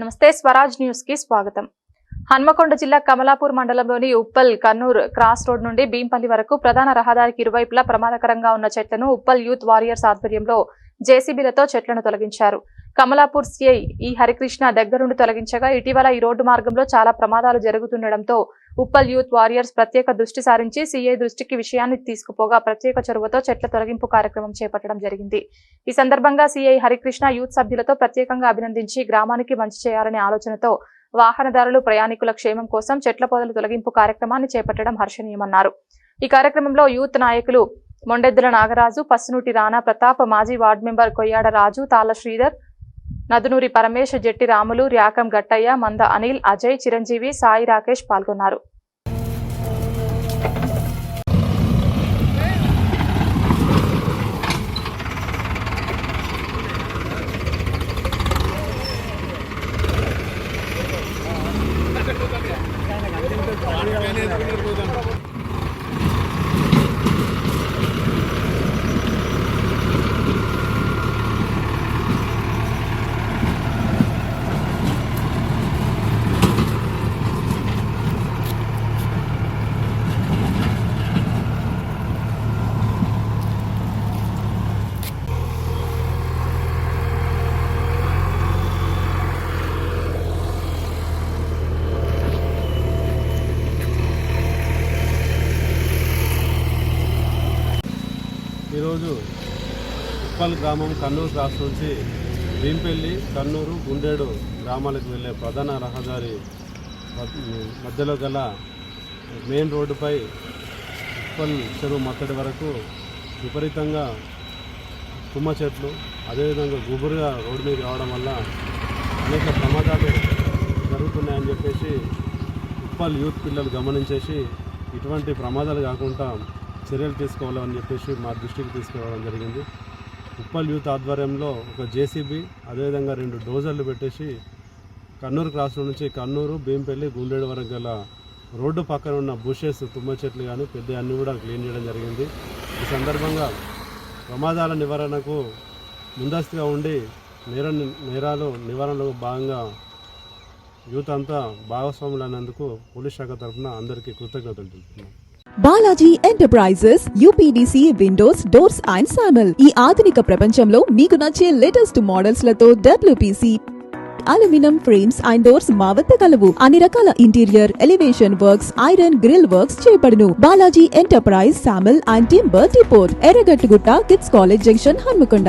నమస్తే స్వరాజ్ న్యూస్కి స్వాగతం. హన్మకొండ జిల్లా కమలాపూర్ మండలంలోని ఉప్పల్ కన్నూర్ క్రాస్ రోడ్ నుండి భీంపల్లి వరకు ప్రధాన రహదారికి ఇరువైపులా ప్రమాదకరంగా ఉన్న చెట్లను ఉప్పల్ యూత్ వారియర్స్ ఆధ్వర్యంలో జేసీబీలతో చెట్లను తొలగించారు. కమలాపూర్ సిఐ ఈ హరికృష్ణ దగ్గరుండి తొలగించగా ఇటీవల ఈ రోడ్డు మార్గంలో చాలా ప్రమాదాలు జరుగుతుండటంతో ఉప్పల్ యూత్ వారియర్స్ ప్రత్యేక దృష్టి సారించి సీఐ దృష్టికి విషయాన్ని తీసుకుపోగా ప్రత్యేక చొరవతో చెట్ల తొలగింపు కార్యక్రమం చేపట్టడం జరిగింది. ఈ సందర్భంగా సీఐ హరికృష్ణ యూత్ సభ్యులతో ప్రత్యేకంగా అభినందించి గ్రామానికి మంచి చేయాలనే ఆలోచనతో వాహనదారులు ప్రయాణికుల క్షేమం కోసం చెట్ల పొదల తొలగింపు కార్యక్రమాన్ని చేపట్టడం హర్షణీయమన్నారు. ఈ కార్యక్రమంలో యూత్ నాయకులు మొండెద్దుల నాగరాజు పస్సునూటి రాణా ప్రతాప్ మాజీ వార్డు మెంబర్ కొయ్యాడ రాజు తాళ్ళ శ్రీధర్ నదునూరి పరమేశ్ జెట్టి రాములు ర్యాకం గట్టయ్య మంద అనిల్ అజయ్ చిరంజీవి సాయి రాకేష్ పాల్గొన్నారు. ఈరోజు ఉప్పల్ గ్రామం కన్నూరు క్రాస్ నుంచి భీంపెల్లి కన్నూరు గుండేడు గ్రామాలకు వెళ్ళే ప్రధాన రహదారి మధ్యలో గల మెయిన్ రోడ్డుపై ఉప్పల్ చెరువు మత్తడి వరకు విపరీతంగా తుమ్మ చెట్లు అదేవిధంగా గుబురుగా రోడ్డు మీద రావడం వల్ల అనేక ప్రమాదాలు జరుగుతున్నాయని చెప్పేసి ఉప్పల్ యూత్ పిల్లలు గమనించేసి ఇటువంటి ప్రమాదాలు కాకుండా చర్యలు తీసుకోవాలని చెప్పేసి మా దృష్టికి తీసుకురావడం జరిగింది. ఉప్పల్ యూత్ ఆధ్వర్యంలో ఒక జేసీబీ అదేవిధంగా రెండు డోజర్లు పెట్టేసి కన్నూరు క్రాస్ రోడ్ నుంచి కన్నూరు భీంపల్లి గుండెడు వరకు గల రోడ్డు పక్కన ఉన్న బుషెస్ తుమ్మ చెట్లు కానీ పెద్ద అన్నీ కూడా క్లీన్ చేయడం జరిగింది. ఈ సందర్భంగా ప్రమాదాల నివారణకు ముందస్తుగా ఉండి నేర నేరాలు నివారణలో భాగంగా యూత్ అంతా భాగస్వాములు అనేందుకు పోలీస్ శాఖ తరఫున అందరికీ కృతజ్ఞతలు తెలుపుతున్నాం. Balaji enterprises UPDC windows doors and Samal. ఈ ఆధునిక ప్రపంచంలో మీకు నచ్చే latest మోడల్స్లతో WPC. Aluminium frames and doors మా వద్ద కలవు. అన్ని రకాల interior elevation works iron grill works చేపడును Balaji enterprise Samal and timber depot Erragattugutta kids college junction Hanamkonda.